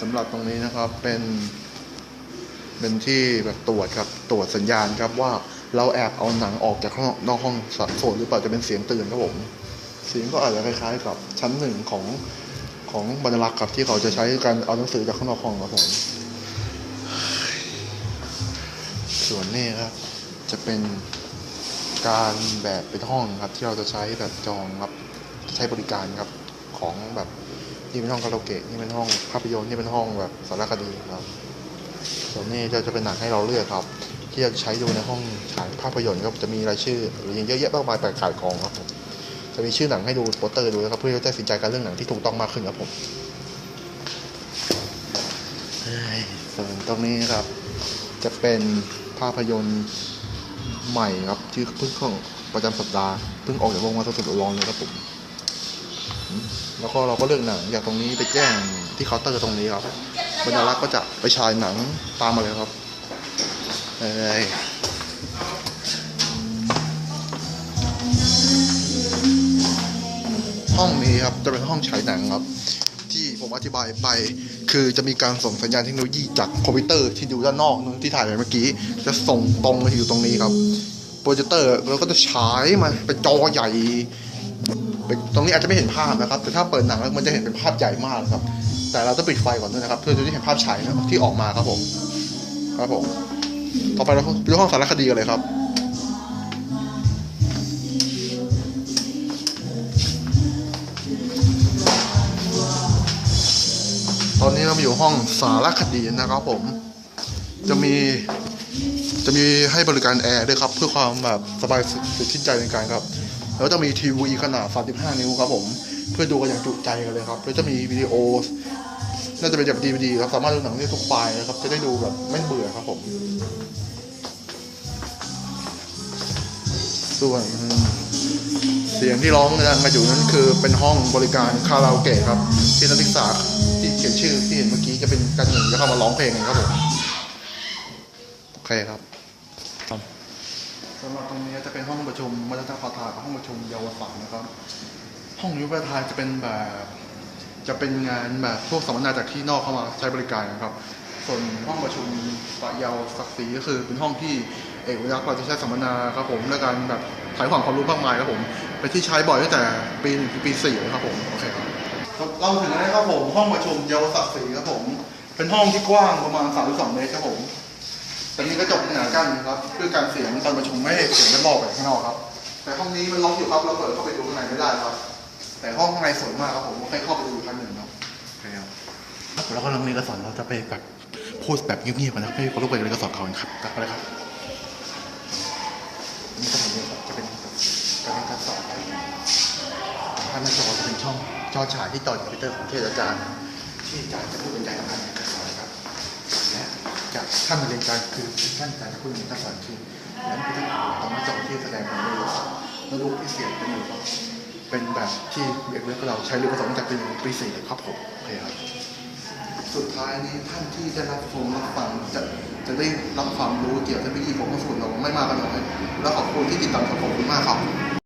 สำหรับตรงนี้นะครับเป็นเป็นที่แบบตรวจครับตรวจสัญญาณครับว่าเราแอบเอาหนังออกจากข้างนอกห้องสัดส่วนหรือเปล่าจะเป็นเสียงเตือนครับผมเสียงก็อาจจะคล้ายๆกับชั้นหนึ่งของของบรรลักษ์ครับที่เขาจะใช้การเอาหนังสือจากข้างนอกห้องครับผมส่วนนี้ครับ จะเป็นการแบบเป็นห้องครับ ที่เราจะใช้แบบจองครับใช้บริการครับของแบบ นี่เป็นห้องคาราโอเกะนี่เป็นห้องภาพยนตร์นี่เป็นห้องแบบสารคดีครับส่วนนี้จะจะเป็นหนังให้เราเลือกครับ ที่จะใช้ดูในห้องฉายภาพยนตร์ครับจะมีรายชื่อหรือยังเยอะแยะมากมายแปลกขายกองครับผมจะมีชื่อหนังให้ดูโปสเตอร์ดูนะครับเพื่อจะตัดสินใจการเรื่องหนังที่ถูกต้องมากขึ้นครับผมส่วนตรงนี้ครับ จะเป็นภาพยนตร์ใหม่ครับที่เพิ่งข้าประจำสัปดาห์เพิ่งออกจากโรงมาสดๆร้อนเลยครับผม แล้วก็เราก็เลือกหนังจากตรงนี้ไปแจ้งที่เคาน์เตอร์ตรงนี้ครับบรรลักษ์ก็จะไปฉายหนังตามมาเลยครับเอ้ยห้องนี้ครับจะเป็นห้องฉายหนังครับ ที่ผมอธิบายไป คือจะมีการส่งสัญญาณเทคโนโลยีจากคอมพิวเตอร์ที่อยู่ด้านนอกนู้นที่ถ่ายไปเมื่อกี้ จะส่งตรงมาอยู่ตรงนี้ครับโปรเจคเตอร์เราก็จะฉายมาเป็นจอใหญ่ ตรงนี้อาจจะไม่เห็นภาพนะครับ แต่ถ้าเปิดหนังแล้วมันจะเห็นเป็นภาพใหญ่มากครับ แต่เราต้องปิดไฟก่อนด้วยนะครับเพื่อจะได้เห็นภาพฉายนะครับที่ออกมาครับผม ครับผม ต่อไปเราไปดูห้องสารคดีกันเลยครับตอนนี้เรามาอยู่ห้องสารคดีนะครับผม จะมีจะมีให้บริการแอร์ด้วยครับ เพื่อความแบบสบายสุดชื่นใจในการครับ แล้วจะมีทีวีขนาด 35 นิ้วครับผม เพื่อดูกันอย่างจุใจกันเลยครับ แล้วจะมีวิดีโอ น่าจะเป็นแบบดีวดีครับสามารถดูหนังได้ทุกไฟล์นะครับ จะได้ดูแบบไม่เบื่อครับผม ส่วนเสียงที่ร้องดังกันอยู่นั้นคือเป็นห้องบริการคาราโอเกะครับ ที่นักศึกษาที่เขียนชื่อที่เห็นเมื่อกี้จะเป็นกันหนึ่งจะเข้ามาร้องเพลงกันครับผม โอเคครับ สำหรับตรงนี้จะเป็นห้องประชุมมัธยมประธากับห้องประชุมเยาวศรนะครับ ห้องยุประธานจะเป็นแบบจะเป็นงานแบบพวกสัมมนาจากที่นอกเข้ามาใช้บริการนะครับ ส่วนห้องประชุมปะเยาวศักดิ์ศรีก็คือเป็นห้องที่เอกวิทยาเราจะใช้สัมมนาครับผมและการแบบถ่ายความความรู้มากมายครับผมเป็นที่ใช้บ่อยตั้งแต่ปีหนึ่งถึงปีสี่ครับผมโอเคครับเราถึงแล้วครับผมห้องประชุมเยาวศักดิ์ศรีครับผม เป็นห้องที่กว้างประมาณ32เมตรครับผม แต่มีกระจกหนากั้นครับเพื่อการเสียงตอนประชุมไม่ให้เสียงมันออกไปข้างนอกครับ แต่ห้องนี้มันล็อกอยู่ครับเราเปิดเข้าไปดูข้างในไม่ได้ครับ แต่ห้องข้างในสวยมากครับผมให้เข้าไปดูอีกครั้งหนึ่งครับโอเคครับแล้วก็น้องนี้ก็สอนเราจะไปแบบพูดแบบเงียบๆกันนะไม่ให้คนรู้ไปเลยก็สอนเขาครับกลับไปเลยครับนี่ก็เหมือนเดิมครับจะเป็นการเรียนการสอนถ้าหน้าจอจะเป็นช่องจอฉายที่ต่อคอมพิวเตอร์ของเทศอาจารย์ที่อาจารย์จะพูดเป็นใจสำคัญในการสอนนะครับและ จากท่านเรียนการคือท่านอาจารย์จะพูดในการสอนคือแล้วก็จะตรงหน้าจอที่แสดงเป็นรูปแล้วรูปที่เสียงเป็นรูปเป็นแบบที่เอกเวทเราใช้เรียนภาษาตั้งแต่ปีปีสี่เลยครับผมโอเคครับสุดท้ายนี้ท่านที่จะรับชมรับฟังจะจะได้รับความรู้เกี่ยวกับเทคโนโลยีของข้อสูตรเราไม่มากก็น้อยแล้วขอบคุณที่ติดตามชมขอบคุณมากครับ